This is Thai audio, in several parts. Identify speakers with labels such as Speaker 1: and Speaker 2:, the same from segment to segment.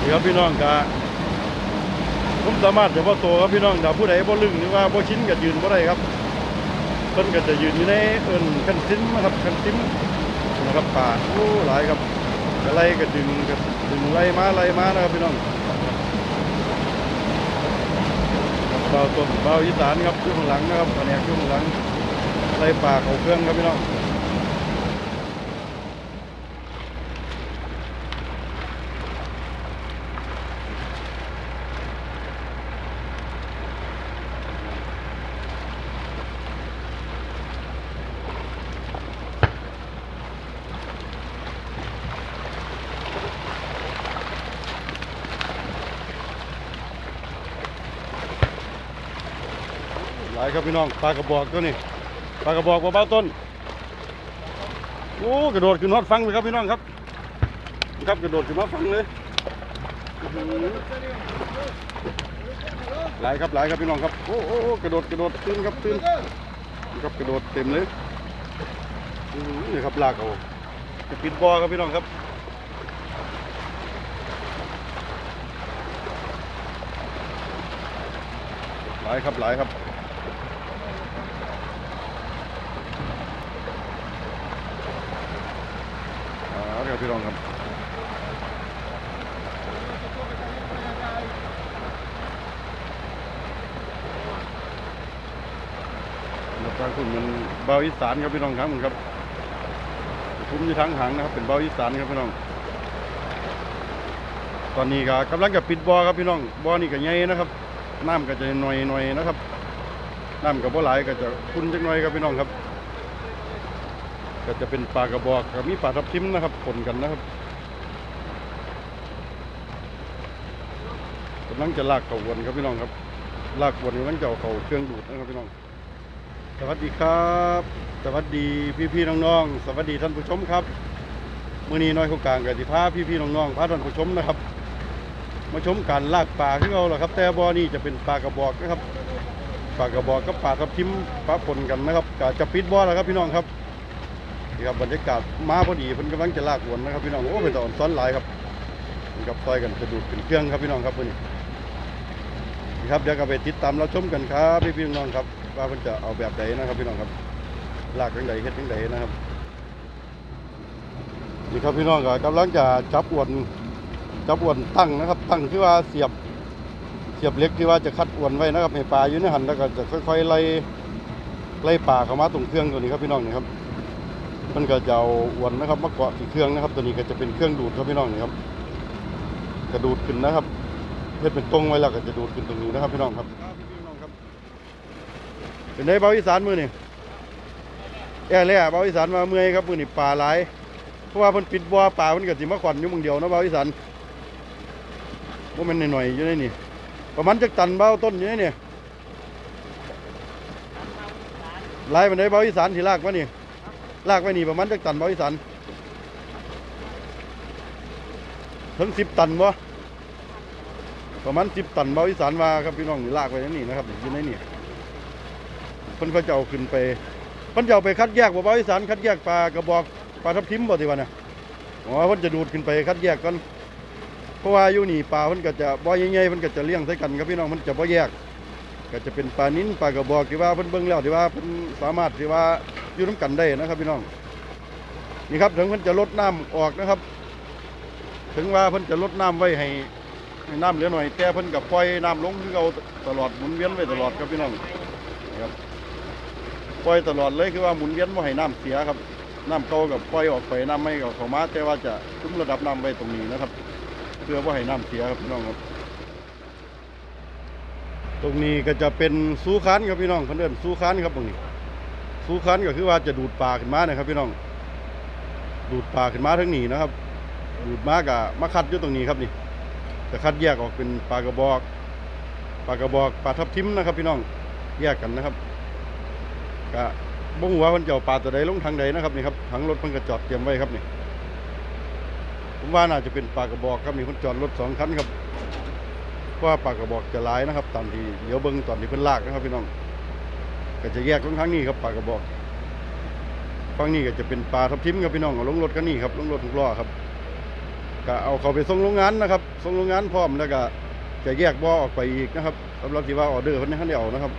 Speaker 1: นี่ครับพี่น้องกะผมสามารถจะว่าโตครับพี่น้องแต่ผู้ใดบ่ลึงหรือว่าบ่ชิ้นก็ยืนบ่ได้ครับเพิ่นก็จะยืนอยู่ในเอิ้นคันซิมนะครับคันซิมนะครับป่าโอ้หลายครับก็ไล่ก็ดึงก็ดึงไล่มาไล่มานะครับพี่น้องเบาต้นเบาอีสานครับอยู่ข้างหลังนะครับแผนกอยู่ข้างหลังไล่ป่าเขาเครื่องครับพี่น้อง ครับพี่น้องปลากระบอกตัวนี้ปลากระบอกเบาๆต้นโอ้กระโดดขึ้นฮอดฟังเลยครับพี่น้องครับ ครับกระโดดขึ้นฮอดฟังเลยหลายครับหลายครับพี่น้องครับโอ้โอ้กระโดดกระโดดตื่นครับตื่นครับกระโดดเต็มเลยอื้อหือนี่ครับลากเอาจะปิดบ่อครับพี่น้องครับหลายครับหลายครับ อ่าเดี๋ยว พี่รองครับแล้วทางคุณมันเบาอีสานครับพี่น้องครับมันครับคุ้มยู่ทางหางนะครับ เป็นเบาอีสานครับพี่น้อง ตอนนี้ก็กำลังจะปิดบ่อครับพี่น้องบ่อนี่ก็ใหญ่นะครับน้ำก็จะหน่อยหน่อยๆนะครับน้ำก็บ่หลายก็จะคุ้นจักหน่อยครับพี่น้องครับ ก็จะเป็นปลากระบอกกับมีปลาทับทิมนะครับปนกันนะครับกำลังจะลากเขาวนครับพี่น้องครับ ลากวนกำลังจะเอาเข่าเครื่องดูดนะครับพี่น้อง สวัสดีครับ สวัสดีพี่ๆน้องๆ สวัสดีท่านผู้ชมครับมื่อนี้น้อยโครงการกับสิพาพี่ๆน้องๆพาท่านผู้ชมนะครับ มาชมการลากปลาที่เราแหละครับ แต่บ่อนี้จะเป็นปลากระบอกนะครับปลากระบอกกับปลาทับทิมปลาปนกันนะครับก็จะปิดบ่อแล้วครับพี่น้องครับ นี่ครับบรรยากาศมาพอดีเพิ่นกำลังจะลากอวนนะครับพี่น้องโอ้เป็นตอนซ้อนหลายครับนี่ครับซอยกันสะดุดขึ้นเครื่องครับพี่น้องครับวันนี้นี่ครับเดี๋ยวก็ไปติดตามเราชมกันครับพี่พี่น้องครับว่าเพิ่นจะเอาแบบใดนะครับพี่น้องครับลากจังใดเฮ็ดจังใดนะครับนี่ครับพี่น้องก็กำลังจะจับอวนจับอวนตั้งนะครับ ตั้งที่ว่าเสียบเสียบเล็กที่ว่าจะคัดอวนไว้นะครับให้ปลาอยู่ในหันแล้วก็จะค่อยๆไล่ไล่ปลาเข้ามาตรงเครื่องตัวนี้ครับพี่น้องนี่ครับ มันก็จะเอาอวนนะครับมาเกาะที่เครื่องนะครับ ตัวนี้ก็จะเป็นเครื่องดูดครับพี่น้องนี่ครับกระดูดขึ้นนะครับเฮ็ดเป็นตรงไว้แล้วก็จะดูดขึ้นตรงนี้นะครับพี่น้องครับเป็นไงเบาอีสานมือนี่แอ่แล่เบาอีสานมาเมื่อยครับมือนี่ป่าหลายเพราะว่าเพิ่นปิดบ่อป่าเพิ่นก็สิมาขวัญอยู่มึงเดียวนะเบาอีสานบ่แม่นหน่อยๆอยู่ในนี่ประมาณจักตันเบาต้นอยู่ในนี่หลายปานใดเบาอีสานสิลากมานี่ ลากไว้นี่ประมาณจักตันบ่อีสานถึงสิบตันบ่ประมาณสิบตันบ่อีสานว่าครับพี่น้องนี่ลากไว้นี่นะครับอยู่ในนี่เพิ่นก็จะเอาขึ้นไปเพิ่นจะเอาไปคัดแยกบ่บ่อีสานคัดแยกปลากระบอกปลาทับทิมบ่ติวะเนี่ยอ๋อเพิ่นจะดูดขึ้นไปคัดแยกก่อนเพราะว่าอยู่นี่ปลาเพิ่นก็จะบ่ใหญ่ๆเพิ่นก็จะเลี้ยงใส่กันครับพี่น้องมันจะบ่แยก ก็จะเป็นปลานิ้นปลากระบอกที่ว่าเพิ่นเบิ่งแล้วที่ว่าเพิ่นสามารถที่ว่า อยู่น้ำกันได้นะครับพี่น้องนี่ครับถึงเพิ่นจะลดน้ำออกนะครับ ถึงว่าเพิ่นจะลดน้ำไว้ให้ให้น้ำเหลือหน่อยแต่เพิ่นกับปล่อยน้ำลงคือเอาตลอดหมุนเวียนไว้ตลอดครับพี่น้องนครับปล่อยตลอดเลยคือว่าหมุนเวียนไม่ให้น้ำเสียครับน้ำเก่ากับปล่อยออกไปน้ำไม่ก็เข้ามาแต่ว่าจะคุมระดับน้ำไว้ตรงนี้นะครับ เพื่อว่าให้น้ำเสียครับพี่น้องครับ ตรงนี้ก็จะเป็นซูคันครับพี่น้องเพิ่นเอิ้นซูคันครับตรงนี้ ซูคันก็คือว่าจะดูดปลาขึ้นมานะครับพี่น้อง ดูดปลาขึ้นมาทั้งนี้นะครับ ดูดมากะมาคัดอยู่ตรงนี้ครับนี่จะคัดแยกออกเป็นปลากระบอกปลากระบอกปลาทับทิมนะครับ พี่น้องแยกกันนะครับก็บ่งว่าเพิ่นจะเอาปลาตัวใดลงทางใดนะครับนี่ครับถังรถเพิ่นก็จอดเตรียมไว้ครับนี่ผมว่าน่าจะเป็นปลากระบอกครับนี่เพิ่นจอดรถสองคันครับว่าปลากระบอกจะหลายนะครับตอนที่เดี๋ยวเบิ่งตอนที่เพิ่นลากนะครับพี่น้อง ก็จะแยกลงทางนี้ครับปลากระบอกฝั่งนี้ก็จะเป็นปลาทับทิมครับพี่น้องลงรถกันนี่ครับลงรถทุกล้อครับก็เอาเขาไปส่งโรงงานนะครับส่งโรงงานพร้อมแล้วก็จะแยกบ่อออกไปอีกนะครับสำหรับที่ว่าออเดอร์เพิ่นให้ได้เอานะครับ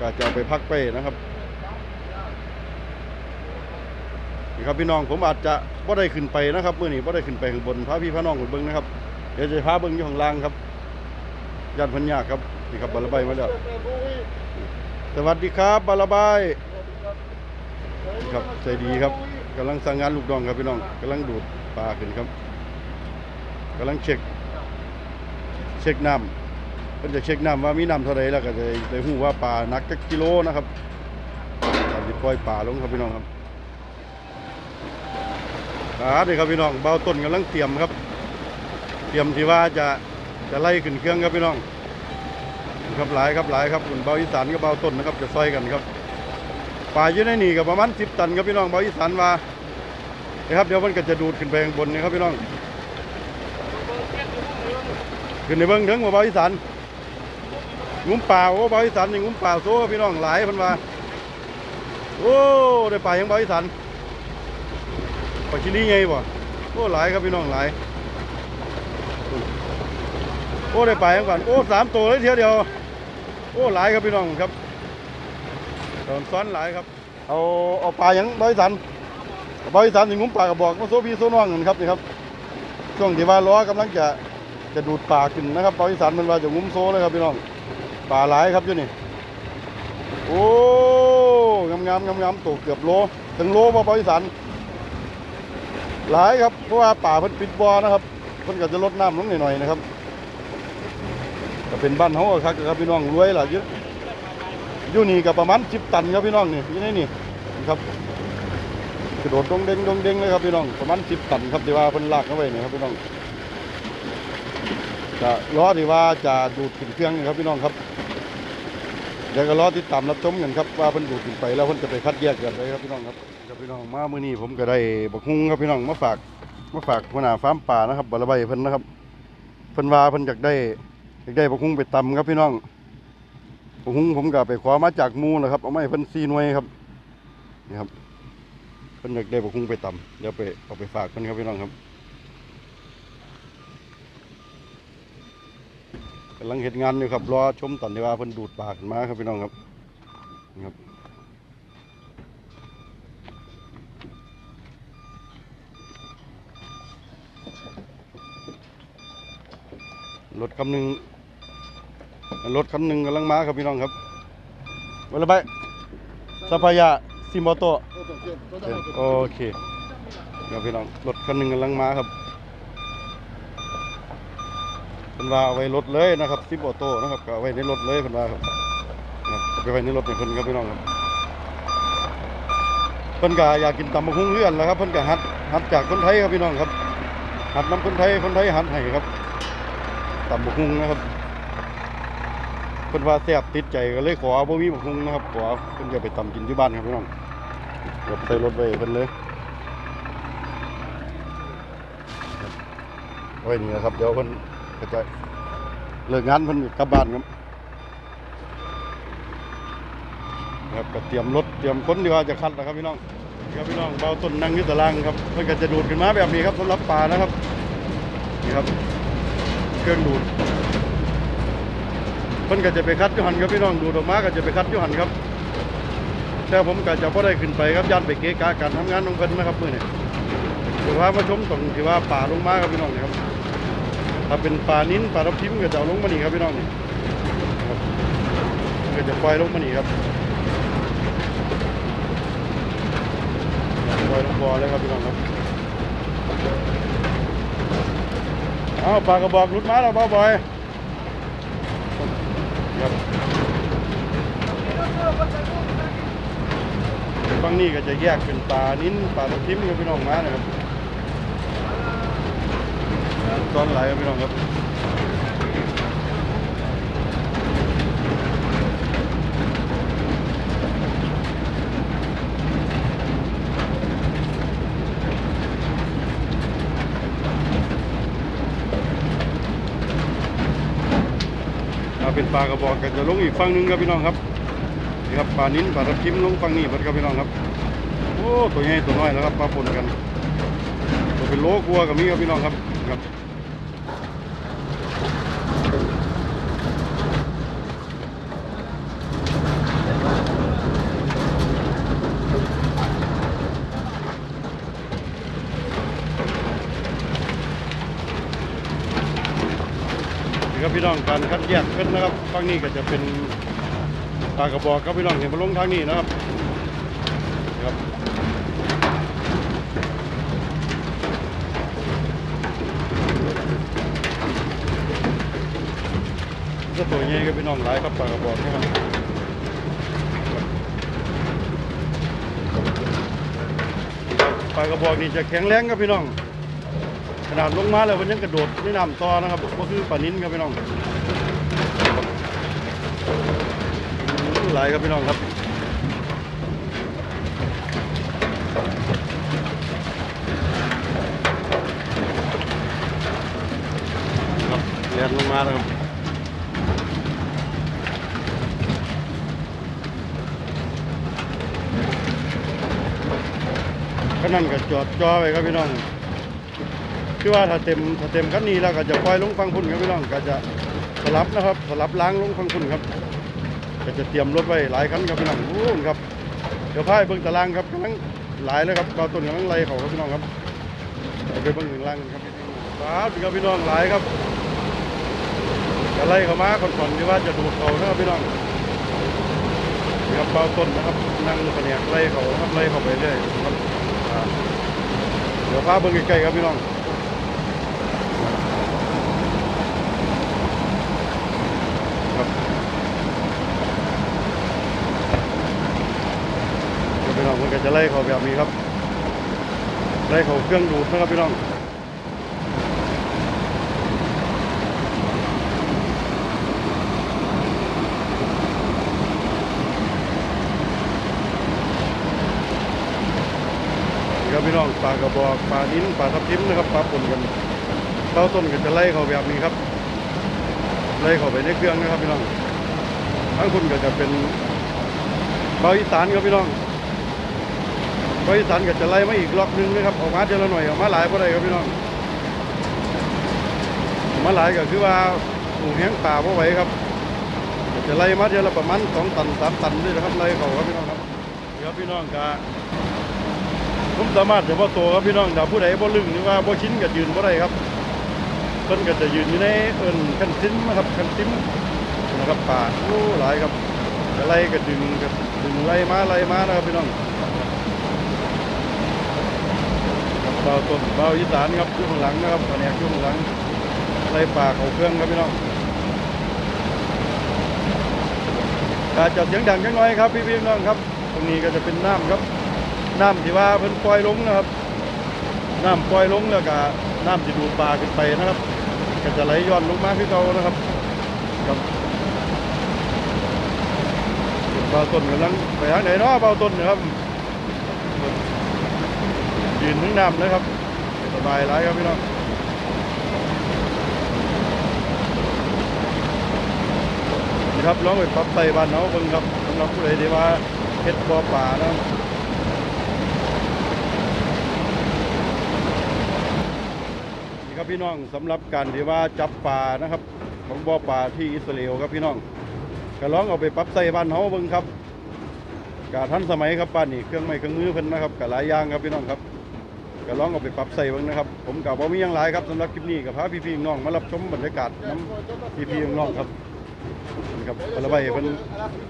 Speaker 1: ก็จะเอาไปพักไปนะครับนี่ครับพี่น้องผมอาจจะบ่ได้ขึ้นไปนะครับเมื้อนี้บ่ได้ขึ้นไปข้างบนพาพี่พาน้องไปเบิ่งนะครับเดี๋ยวจะพาเบิ่งอยู่ข้างล่างครับญาติเพิ่นยากครับนี่ครับบาลาใบมาแล้ว สวัสดีครับบาลาใบครับใจดีครับกำลังสั่งงานลูกน้องครับพี่น้องกำลังดูดปลาขึ้นครับกำลังเช็ค เช็คน้ำเพิ่นจะเช็คน้ำว่ามีน้ำเท่าไรแล้วก็จะได้ฮู้ว่าปลาหนักจักกิโลนะครับตอนที่ปล่อยปลาลงครับพี่น้องครับอาเดี๋ยวครับพี่น้องเบาต้นกำลังเตรียมครับ เตรียมที่ว่าจะจะไล่ขึ้นเครื่องครับพี่น้อง ครับหลายครับหลายครับคุณเบาอีสานกับเบาต้นนะครับจะซอยกันครับปลาอยู่ในนี่ก็ประมาณ10ตันครับพี่น้องเบาอีสานว่านะครับเดี๋ยวมันก็จะดูดขึ้นไปข้างบนนะครับพี่น้องขึ้นในเบิ้องถึงเบาอีสานงุ้มป่าโอ้เบาอีสานนี่งุ้มป่าโซ่พี่น้องหลายพันว่าโอ้ได้ป่ายังเบาอีสานปลาชิลีไงบ่โอ้หลายครับพี่น้องหลาย อ้ได้ป่ายังก่อนโอ้สามตัวเลยเทียวเดียว โอ้หลายครับพี่น้องครับตอนซ้อนหลายครับ เอาเอาปลาอยังบาอีสานบาอีสานนี่งุ้มป่ากระบอกมาโซพี่โซน้องกันครับนี่ครับ ช่วงที่ว่าล้อกำลังจะจะดูดปลาขึ้นนะครับปลาอีสานมันว่าจะงุ้มโซเลยครับพี่น้องปลาหลายครับอยู่นี่โอ้งามงามงามงามตัวเกือบโลถึงโลป่ะปลาอีสานหลายครับเพราะว่าป่าเพิ่นปิดบ่อนะครับเพิ่นก็จะลดน้ำลงหน่อยๆนะครับ ก็เป็นบ้านเฮาครับครับพี่น้องรวยล่ะอยู่อยู่นี่ก็ประมาณ10ตันครับพี่น้องนี่อยู่ในนี่ครับกระโดดดงเด้งดงเด้งเลยครับพี่น้องประมาณ10ตันครับที่ว่าเพิ่นลากเข้าไปนี่ครับพี่น้องจะล้อที่ว่าจะดูดขึ้นเครื่องนะครับพี่น้องครับเดี๋ยวก็ล้อติดตามรับชมกันครับว่าเพิ่นดูดขึ้นไปแล้วเพิ่นจะไปคัดแยกกันเลยครับพี่น้องครับครับพี่น้องมามื้อนี้ผมก็ได้บักฮุ้งครับพี่น้องมาฝากมาฝากหัวหน้าฟาร์มป่านะครับบาระใบเพิ่นนะครับเพิ่นว่าเพิ่นอยากได้ อยากได้บักฮุ้งไปตำครับพี่น้องบักฮุ้งผมก็ไปขอมาจากมูนะครับเอามาให้เพิ่นซีหน่วยครับนี่ครับเพิ่นอยากได้บักฮุ้งไปตำเดี๋ยวไปเอาไปฝากเพิ่นครับพี่น้องครับกำลังเห็นงานอยู่ครับรอชมตอนที่ว่าเพิ่นดูดปาขึ้นมาครับพี่น้องครับนี่ครับรถคำหนึ่ง รถคันหนึ่งกำลังมาครับพี่น้องครับวันละไปสัพยาซิมอโตโอเคครับพี่น้องรถคันหนึ่งกำลังมาครับเป็นว่าเอาไว้รถเลยนะครับซิปออโตนะครับก็เอาไว้ในรถเลยเป็นว่าครับไปไว้ในรถให้เพิ่นครับพี่น้องครับเพิ่นก็อยากกินตำบักหุ่งเลื่อนแล้วครับเพิ่นก็หัดหัดจากคนไทยครับพี่น้องครับหัดน้ำคนไทยคนไทยหัดให้ครับตำบักหุ่งนะครับ เพิ่นว่าแซ่บติดใจก็เลยขอบ่มีบักหุ่งนะครับขอเพิ่นจะไปตำกินที่บ้านครับพี่น้องรถใส่รถไว้เพิ่นเลยไว้นี่นะครับเดี๋ยวเพิ่นก็จะเลิกงานเพิ่นกลับบ้านครับครับก็เตรียมรถเตรียมคนที่ว่าจะคัดนะครับพี่น้องครับพี่น้องเบาต้นนั่งยึดตารางครับเพิ่นก็จะดูดขึ้นมาแบบนี้ครับสำหรับปลานะครับนี่ครับ เครื่องดูด เพิ่นก็จะไปคัดยูหันครับพี่น้องดูดออกมาก็จะไปคัดยูหันครับ แต่ผมก็จะพอได้ขึ้นไปครับย่านไปเกะกะการทำงานของเพิ่นนะครับเมื้อนี้ถือว่ามาชมตรงที่ว่าป่าลงมาครับพี่น้องนี่ครับถ้าเป็นปลานิ้นปลาทับทิมก็จะลงมานี่ครับพี่น้องนี่ก็จะปล่อยลงมานี่ครับปล่อยลงบ่อเลยครับพี่น้องครับเอาปลากระบอกหลุดมาแล้วบ่อย ครับฝั่งนี้ก็จะแยกเป็นปลานิ้นปลาทับทิมกับพี่น้องมานะครับตอนไหลกับพี่น้องครับ เป็นปลากระบอกกันจะลงอีกฝั่งหนึงครับพี่น้องครับนี่ครับปลานิ้นปลาทับทิมลงฝั่งนี้หมดครับพี่น้องครับโอ้ตัวใหญ่ตัวน้อยแล้วครับปลาปนกันตัวเป็นโลกลัวกับมีครับพี่น้องครับครับ นี่ครับพี่น้องการคัดแยกขึ้นนะครับฝั่งนี้ก็จะเป็นปลากระบอกครับพี่น้องเห็นมาลงทางนี้นะครับครับก็ตัวใหญ่ก็พี่น้องหลายครับปลากระบอกนะครับปลากระบอกนี่จะแข็งแรงครับพี่น้อง ขนาดลงมาแล้วมันยังกระโดดในน้ำต่อนะครับก็คือปลานิ้นครับพี่น้องหลายครับพี่น้องครับเรียนลงมาแล้วครับก็นั่นก็จอดจอไว้ครับพี่น้อง คือว่าถ้าเต็มถ้าเต็มคันนี้แล้วก็จะปล่อยลงฟังพุ่นครับพี่น้องก็จะสลับนะครับสลับล้างลงฟังพุ่นครับก็จะเตรียมรถไว้หลายคันครับพี่น้องโอ้ครับเดี๋ยวพายเบิ่งตารางครับกำลังหลายเลยครับเราต้นกำลังไล่เขาครับพี่น้องครับไปเบิ่งตารางครับครับครับพี่น้องหลายครับจะไล่เขามาก่อนๆที่ว่าจะดูเขานะครับพี่น้องครับเบาต้นนะครับนั่งแผนกไล่เขาครับไล่เขาไปเรื่อยครับเดี๋ยวพาเบิ่งใกล้ๆครับพี่น้องครับเดี๋ยวพี่น้องมันก็ จะไล่เขาแบบนี้ครับ ไล่เขาเครื่องดูดนะครับพี่น้องทีครับพี่น้องปลากระบอกปลานิ้นปลาทับทิมนะครับปลาป่นกันเต้าต้นก็จะไล่เขาแบบนี้ครับ ไล่เขาไปในเครื่องนะครับพี่น้องทั้งคุณก็จะเป็นเบาอีสานครับพี่น้อง เบาอีสานก็จะไล่มาอีกล็อกนึงนะครับออกมาเจละหน่อยออกมาหลายพอได้ครับพี่น้องออมาหลายก็คือว่าหมูแห้งป่าพอไหวครับจะไล่มาเดือนละประมาณสองตันสามตันด้วยนะครับไล่เขาครับพี่น้องครับนี่ครับพี่น้องกะผมสามารถจะว่าโตครับพี่น้องถ้าผู้ใดบ่ลึงหรือว่าบ่ชิ้นก็ยืนบ่ได้ครับเพิ่นก็จะยืนอยู่ในเอิ้นคันซิมนะครับคันซิมนะครับป่าโอ้หลายครับก็ไล่ก็ดึงก็ดึงไล่มาไล่มานะครับพี่น้องครั บเบาต้นเบาอีสานครับอยู่ข้างหลังนะครับแผนกอยู่ข้างหลังไล่ป่าเขาเครื่องครับพี่น้องอาจจะเสียงดังจังน้อยครับพี่ๆน้องครับตรงนี้ก็จะเป็นน้ำครับน้ำที่ว่าเพิ่นปล่อยลงนะครับน้ำปล่อยลงแล้วก็น้ำที่ดูดปลาขึ้นไปนะครับ ก็จะไหลย้อนลงมาคือเก่านะครับครับเบาต้นกำลังไปทางไหนเนาะเบาต้นนะครับ ยืนถึงนำนะครับ สบายหลายครับพี่น้องนี่ครับลองไปปรับไต่บ้านเนาเบิ่งครับสำหรับผู้ใดที่ว่าเฮ็ดบ่อป่านะครับนี่ครับพี่น้องสำหรับการที่ว่าจับปลานะครับ ของบ่อปลาที่อิสราเอลครับพี่น้องก็ลองเอาไปปรับใส่บ้านเฮาเบิ่งครับกาทันสมัยครับบ้านนี้เครื่องไม้เครื่องมือเพิ่นนะครับก็หลายอย่างครับพี่น้องครับ ก็ลองเอาไปปรับใส่บิ่งนะครับ ผมก็บ่มีหยังหลายครับสำหรับคลิปนี้ก็พาพี่ๆน้องมารับชมบรรยากาศน้ำพี่ๆน้องครับนี่ครับปลาใบเพิ่น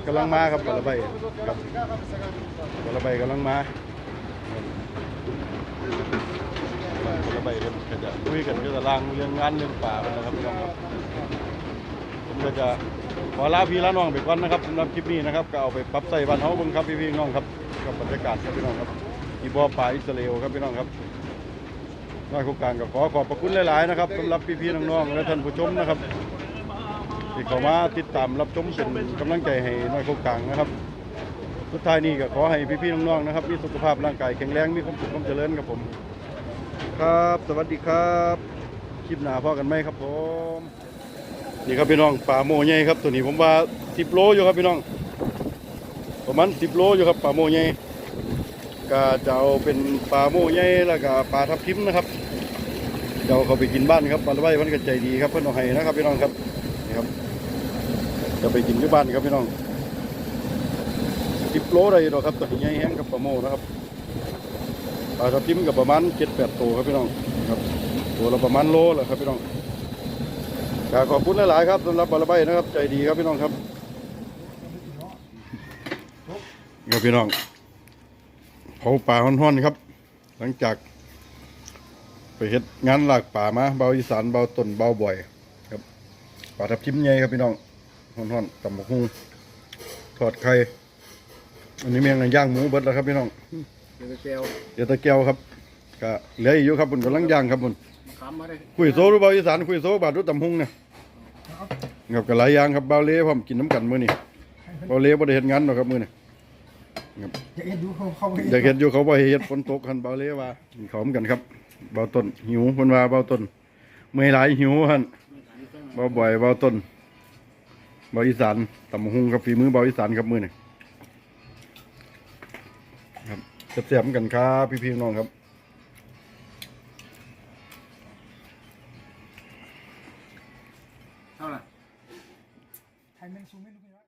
Speaker 1: กำลังมาครับปลาใบครับปลาใบกำลังมาคนละใบกันก็จะคุยกันก็จะล่างเรื่องงานเรื่องป่ากันนะครับพี่น้องครับผมก็จะขอลาพี่ลาน้องไปก่อนนะครับสำหรับคลิปนี้นะครับก็เอาไปปรับใส่บ้านเฮาเบิ่งครับพี่พี่น้องครับกับบรรยากาศครับพี่น้องครับีบ่อป่าอิสราเอลครับพี่น้องครับน้อยโครงการก็ขอขอบพระคุณหลายๆนะครับสำหรับพี่พี่น้องๆและท่านผู้ชมนะครับที่เข้ามาติดตามรับชมเป็นกำลังใจให้น้อยโครงการนะครับสุดท้ายนี้ก็ขอให้พี่พี่น้องๆนะครับมีสุขภาพร่างกายแข็งแรงมีความสุขความเจริญครับผม ครับ สวัสดีครับคลิปหน้าพ่อกันไหมครับผมนี่ครับพี่น้องปลาโมใหญ่ครับตัวนี้ผมว่าสิบโลอยู่ครับพี่น้องประมาณสิบโลอยู่ครับปลาโมใหญ่ ก็จะเอาเป็นปลาโมใหญ่แล้วก็ปลาทับทิมนะครับเดี๋ยวเขาไปกินบ้านครับปลาละไว้มันก็ใจดีครับเพื่อนเอาให้นะครับพี่น้องครับนี่ครับ จะไปกินที่บ้านครับพี่น้องสิบโลได้ดอครับตัวใหญ่แห้งกับปลาโม่นะครับปลาทับทิมกับประมาณเจ็ดแปดตัวครับพี่น้องครับตัวละประมาณโลแหละครับพี่น้องกราบขอบคุณหลายๆครับสำหรับปลาละไว้นะครับ ใจดีครับพี่น้องครับครับพี่น้อง เผาป่าห่อนๆครับ หลังจาก ไปเฮ็ดงานหลากป่ามาเบาอีสานเบาต้นเบาบ่อย ครับป่าทับทิมใหญ่ครับพี่น้องห่อนๆตำบักหุ่งทอดไข่อันนี้เมียงย่างหมูเบิดแล้วครับพี่น้อง
Speaker 2: เดี๋ยวไปเซล
Speaker 1: เดี๋ยวตะแก้วครับก็เหลืออีกอยู่ครับบุญกำลังย่างครับบุญ
Speaker 2: คำมาเลย
Speaker 1: คุยโซ่หรือเบาอีสานคุยโซ่บาดรู้ตำหุ่งเนี่ยครับก็หลายอย่างครับเบาเล่พร้อมกินน้ำกันมื้อนี้เบาเล่บ่ได้เฮ็ดงานหรอกครับมื้อนี้
Speaker 3: จะเอ็ดดูเขาเขาไป
Speaker 1: อยากเฮ็ดอยู่เขาบ่ให้เฮ็ดฝนตกคันเบาเล่ว่ากินข้าวเหมือนกันครับ เบาต้นหิวเพิ่นว่าเบาต้นเมื่อยหลายหิวหั่นเบาบ่อยเบาต้นเบาอีสานตำบักหุงครับฝีมือเบาอีสานครับมือนี่ครับเสียบๆกันครับพี่พี่ๆน้องครับ